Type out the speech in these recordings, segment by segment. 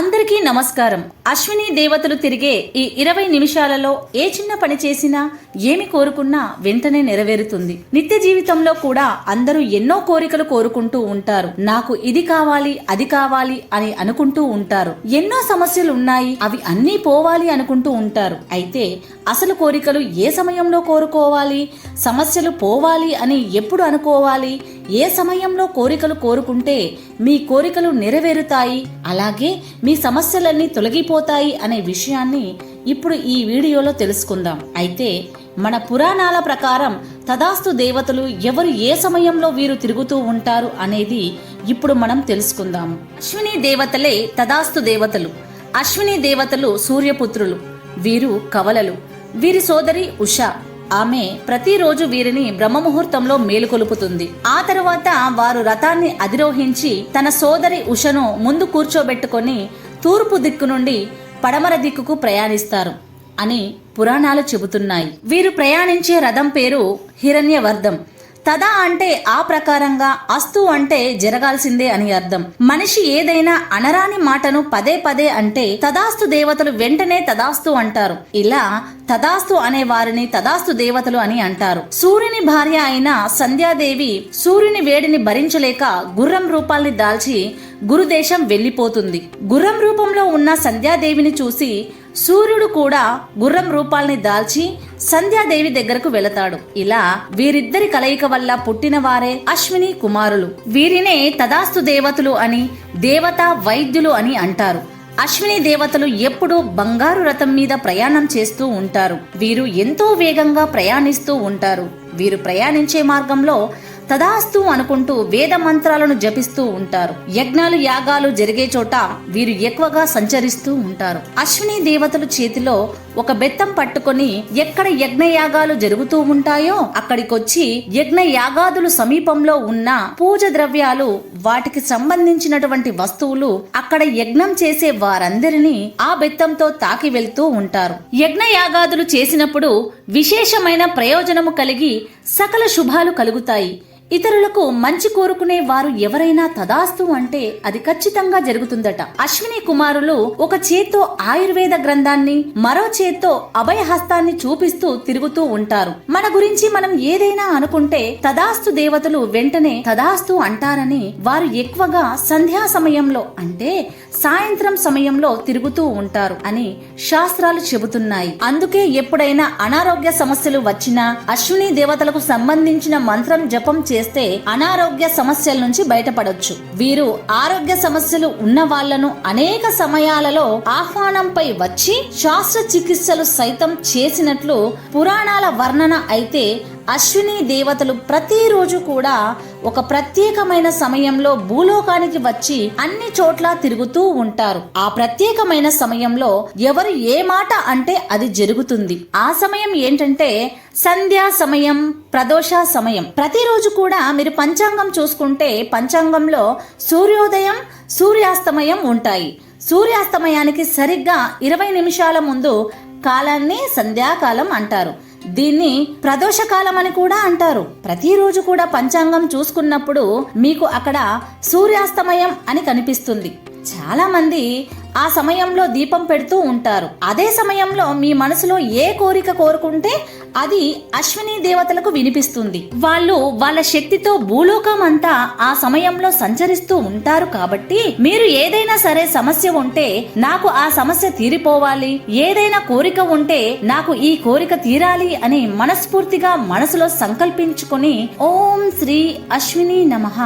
అందరికీ నమస్కారం. అశ్విని దేవతలు తిరిగే ఈ ఇరవై నిమిషాలలో ఏ చిన్న పని చేసినా ఏమి కోరుకున్నా వెంటనే నెరవేరుతుంది. నిత్య జీవితంలో కూడా అందరూ ఎన్నో కోరికలు కోరుకుంటూ ఉంటారు. నాకు ఇది కావాలి అది కావాలి అని అనుకుంటూ ఉంటారు. ఎన్నో సమస్యలు ఉన్నాయి అవి అన్నీ పోవాలి అనుకుంటూ ఉంటారు. అయితే అసలు కోరికలు ఏ సమయంలో కోరుకోవాలి సమస్యలు పోవాలి అని ఎప్పుడు అనుకోవాలి ఏ సమయంలో కోరికలు కోరుకుంటే మీ కోరికలు నెరవేరుతాయి అలాగే మీ సమస్యలన్నీ తొలగిపోతాయి అనే విషయాన్ని ఇప్పుడు ఈ వీడియోలో తెలుసుకుందాం. అయితే మన పురాణాల ప్రకారం తదాస్తు దేవతలు ఎవరు ఏ సమయంలో వీరు తిరుగుతూ ఉంటారు అనేది ఇప్పుడు మనం తెలుసుకుందాం. అశ్విని దేవతలే తదాస్తు దేవతలు. అశ్విని దేవతలు సూర్యపుత్రులు. వీరు కవలలు. వీరి సోదరి ఉష. ఆమె ప్రతిరోజు వీరిని బ్రహ్మముహూర్తంలో మేలుకొలుపుతుంది. ఆ తరువాత వారు రథాన్ని అధిరోహించి తన సోదరి ఉషను ముందు కూర్చోబెట్టుకొని తూర్పు దిక్కు నుండి పడమర దిక్కుకు ప్రయాణిస్తారు. అని పురాణాలు చెబుతున్నాయి. వీరు ప్రయాణించే రథం పేరు హిరణ్యవర్ధం. తదా అంటే ఆ ప్రకారంగా అస్తు అంటే జరగాల్సిందే అని అర్థం. మనిషి ఏదైనా అనరాని మాటను పదే పదే అంటే తదాస్తు దేవతలు వెంటనే తదాస్తు అంటారు. ఇలా తదాస్తు అనే వారిని తదాస్తు దేవతలు అని అంటారు. సూర్యుని భార్య అయిన సంధ్యాదేవి సూర్యుని వేడిని భరించలేక గుర్రం రూపాల్ని దాల్చి గురుదేశం వెళ్ళిపోతుంది గుర్రం రూపంలో ఉన్న సంధ్యాదేవిని చూసి సూర్యుడు కూడా గుర్రం రూపాల్ని దాల్చి సంధ్యాదేవి దగ్గరకు వెళతాడు. ఇలా వీరిద్దరి కలయిక వల్ల పుట్టిన వారే అశ్విని కుమారులు. వీరినే తదాస్తు దేవతలు అని దేవత వైద్యులు అని అంటారు. అశ్విని దేవతలు ఎప్పుడూ బంగారు రథం మీద ప్రయాణం చేస్తూ ఉంటారు. వీరు ఎంతో వేగంగా ప్రయాణిస్తూ ఉంటారు. వీరు ప్రయాణించే మార్గంలో తదాస్తు అనుకుంటూ వేద మంత్రాలను జపిస్తూ ఉంటారు. యజ్ఞాలు యాగాలు జరిగే చోట వీరు ఎక్కువగా సంచరిస్తూ ఉంటారు. అశ్విని దేవతలు చేతిలో ఒక బెత్తం పట్టుకొని ఎక్కడ యజ్ఞ యాగాలు జరుగుతూ ఉంటాయో అక్కడికొచ్చి యజ్ఞ యాగాదులు సమీపంలో ఉన్న పూజ ద్రవ్యాలు వాటికి సంబంధించినటువంటి వస్తువులు అక్కడ యజ్ఞం చేసే వారందరినీ ఆ బెత్తంతో తాకి వెళ్తూ ఉంటారు. యజ్ఞ యాగాదులు చేసినప్పుడు విశేషమైన ప్రయోజనము కలిగి సకల శుభాలు కలుగుతాయి. ఇతరులకు మంచి కోరుకునే వారు ఎవరైనా తదాస్తు అంటే అది ఖచ్చితంగా జరుగుతుందట. అశ్విని కుమారులు ఒక చేత్తో ఆయుర్వేద గ్రంథాన్ని మరో చేత్తో అభయహస్తాన్ని చూపిస్తూ తిరుగుతూ ఉంటారు. మన గురించి మనం ఏదైనా అనుకుంటే తదాస్తు దేవతలు వెంటనే తదాస్తు అంటారని వారు ఎక్కువగా సంధ్యా సమయంలో అంటే సాయంత్రం సమయంలో తిరుగుతూ ఉంటారు అని శాస్త్రాలు చెబుతున్నాయి. అందుకే ఎప్పుడైనా అనారోగ్య సమస్యలు వచ్చినా అశ్విని దేవతలకు సంబంధించిన మంత్రం జపం చేస్తే అనారోగ్య సమస్యల నుంచి బయటపడొచ్చు. వీరు ఆరోగ్య సమస్యలు ఉన్న వాళ్ళను అనేక సమయాలలో ఆహ్వానంపై వచ్చి శాస్త్ర చికిత్సలు సైతం చేసినట్లు పురాణాల వర్ణన అయితే అశ్విని దేవతలు ప్రతిరోజు కూడా ఒక ప్రత్యేకమైన సమయంలో భూలోకానికి వచ్చి అన్ని చోట్ల తిరుగుతూ ఉంటారు. ఆ ప్రత్యేకమైన సమయంలో ఎవరు ఏ మాట అంటే అది జరుగుతుంది. ఆ సమయం ఏంటంటే సంధ్యా సమయం ప్రదోష సమయం. ప్రతిరోజు కూడా మీరు పంచాంగం చూసుకుంటే పంచాంగంలో సూర్యోదయం సూర్యాస్తమయం ఉంటాయి. సూర్యాస్తమయానికి సరిగ్గా ఇరవై నిమిషాల ముందు కాలాన్ని సంధ్యాకాలం అంటారు. దీన్ని ప్రదోషకాలం అని కూడా అంటారు. ప్రతిరోజు కూడా పంచాంగం చూసుకున్నప్పుడు మీకు అక్కడ సూర్యాస్తమయం అని కనిపిస్తుంది. చాలా మంది ఆ సమయంలో దీపం పెడుతూ ఉంటారు. అదే సమయంలో మీ మనసులో ఏ కోరిక కోరుకుంటే అది అశ్విని దేవతలకు వినిపిస్తుంది. వాళ్ళు వాళ్ళ శక్తితో భూలోకం అంతా ఆ సమయంలో సంచరిస్తూ ఉంటారు కాబట్టి మీరు ఏదైనా సరే సమస్య ఉంటే నాకు ఆ సమస్య తీరిపోవాలి. ఏదైనా కోరిక ఉంటే నాకు ఈ కోరిక తీరాలి అని మనస్ఫూర్తిగా మనసులో సంకల్పించుకొని ఓం శ్రీ అశ్విని నమః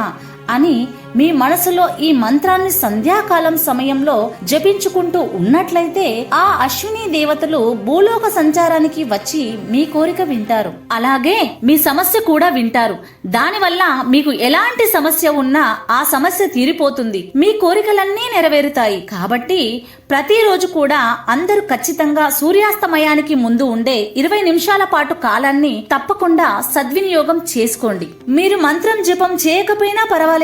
అని మీ మనసులో ఈ మంత్రాన్ని సంధ్యాకాలం సమయంలో జపించుకుంటూ ఉన్నట్లయితే ఆ అశ్విని దేవతలు భూలోక సంచారానికి వచ్చి మీ కోరిక వింటారు. అలాగే మీ సమస్య కూడా వింటారు. దానివల్ల మీకు ఎలాంటి సమస్య ఉన్నా ఆ సమస్య తీరిపోతుంది. మీ కోరికలన్నీ నెరవేరుతాయి. కాబట్టి ప్రతిరోజు కూడా అందరూ ఖచ్చితంగా సూర్యాస్తమయానికి ముందు ఉండే ఇరవై నిమిషాల పాటు కాలాన్ని తప్పకుండా సద్వినియోగం చేసుకోండి. మీరు మంత్రం జపం చేయకపోయినా పర్వాలేదు.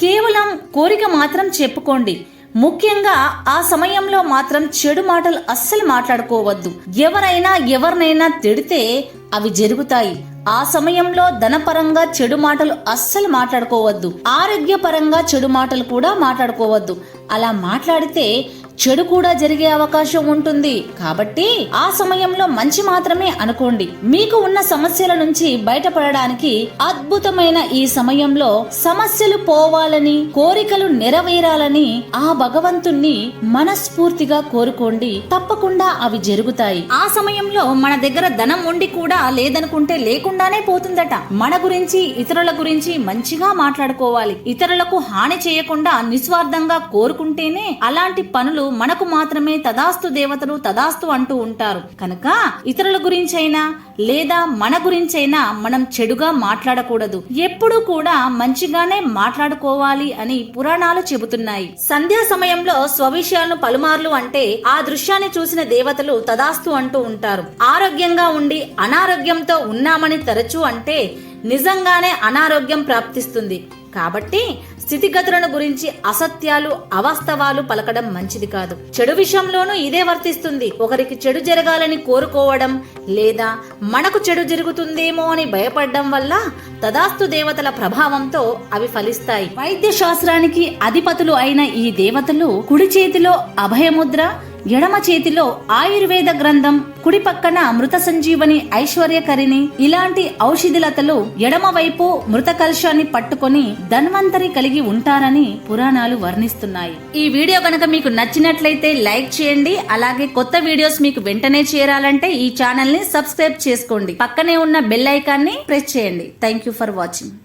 కేవలం కోరిక మాత్రం చెప్పుకోండి. ముఖ్యంగా ఆ సమయంలో మాత్రం చెడు మాటలు అస్సలు మాట్లాడుకోవద్దు. ఎవరైనా ఎవరినైనా తిడితే అవి జరుగుతాయి. ఆ సమయంలో ధనపరంగా చెడు మాటలు అస్సలు మాట్లాడుకోవద్దు. ఆరోగ్యపరంగా చెడు మాటలు కూడా మాట్లాడుకోవద్దు. అలా మాట్లాడితే చెడు కూడా జరిగే అవకాశం ఉంటుంది. కాబట్టి ఆ సమయంలో మంచి మాత్రమే అనుకోండి. మీకు ఉన్న సమస్యల నుంచి బయటపడడానికి అద్భుతమైన ఈ సమయంలో సమస్యలు పోవాలని కోరికలు నెరవేరాలని ఆ భగవంతుణ్ణి మనస్ఫూర్తిగా కోరుకోండి. తప్పకుండా అవి జరుగుతాయి. ఆ సమయంలో మన దగ్గర ధనం ఉండి కూడా లేదనుకుంటే లేకుండానే పోతుందట. మన గురించి ఇతరుల గురించి మంచిగా మాట్లాడుకోవాలి. ఇతరులకు హాని చేయకుండా నిస్వార్థంగా కోరుకుంటేనే అలాంటి పనులు మనకు మాత్రమే తదాస్తు దేవతలు తదాస్తు అంటూ ఉంటారు. కనుక ఇతరుల గురించైనా లేదా మన గురించైనా మనం చెడుగా మాట్లాడకూడదు. ఎప్పుడూ కూడా మంచిగానే మాట్లాడుకోవాలి అని పురాణాలు చెబుతున్నాయి. సంధ్యా సమయంలో స్వవిషయాలను పలుమార్లు అంటే ఆ దృశ్యాన్ని చూసిన దేవతలు తదాస్తు అంటూ ఉంటారు. ఆరోగ్యంగా ఉండి అనారోగ్యంతో ఉన్నామని తరచూ అంటే నిజంగానే అనారోగ్యం ప్రాప్తిస్తుంది. కాబట్టి స్థితిగతులను గురించి అసత్యాలు అవాస్తవాలు పలకడం మంచిది కాదు. చెడు విషయంలోనూ ఇదే వర్తిస్తుంది. ఒకరికి చెడు జరగాలని కోరుకోవడం లేదా మనకు చెడు జరుగుతుందేమో అని భయపడడం వల్ల తదాస్తు దేవతల ప్రభావంతో అవి ఫలిస్తాయి. వైద్య శాస్త్రానికి అధిపతులు అయిన ఈ దేవతలు కుడి చేతిలో అభయముద్ర ఎడమ చేతిలో ఆయుర్వేద గ్రంథం కుడి పక్కన మృత సంజీవని ఐశ్వర్యకరిని ఇలాంటి ఔషధిలతలు ఎడమ వైపు మృత కలుషాన్ని పట్టుకొని ధన్వంతరి కలిగి ఉంటారని పురాణాలు వర్ణిస్తున్నాయి. ఈ వీడియో కనుక మీకు నచ్చినట్లయితే లైక్ చేయండి అలాగే కొత్త వీడియోస్ మీకు వెంటనే చేరాలంటే ఈ ఛానల్ని సబ్స్క్రైబ్ చేసుకోండి. పక్కనే ఉన్న బెల్ ఐకాన్ని ప్రెస్ చేయండి. Thank you for watching.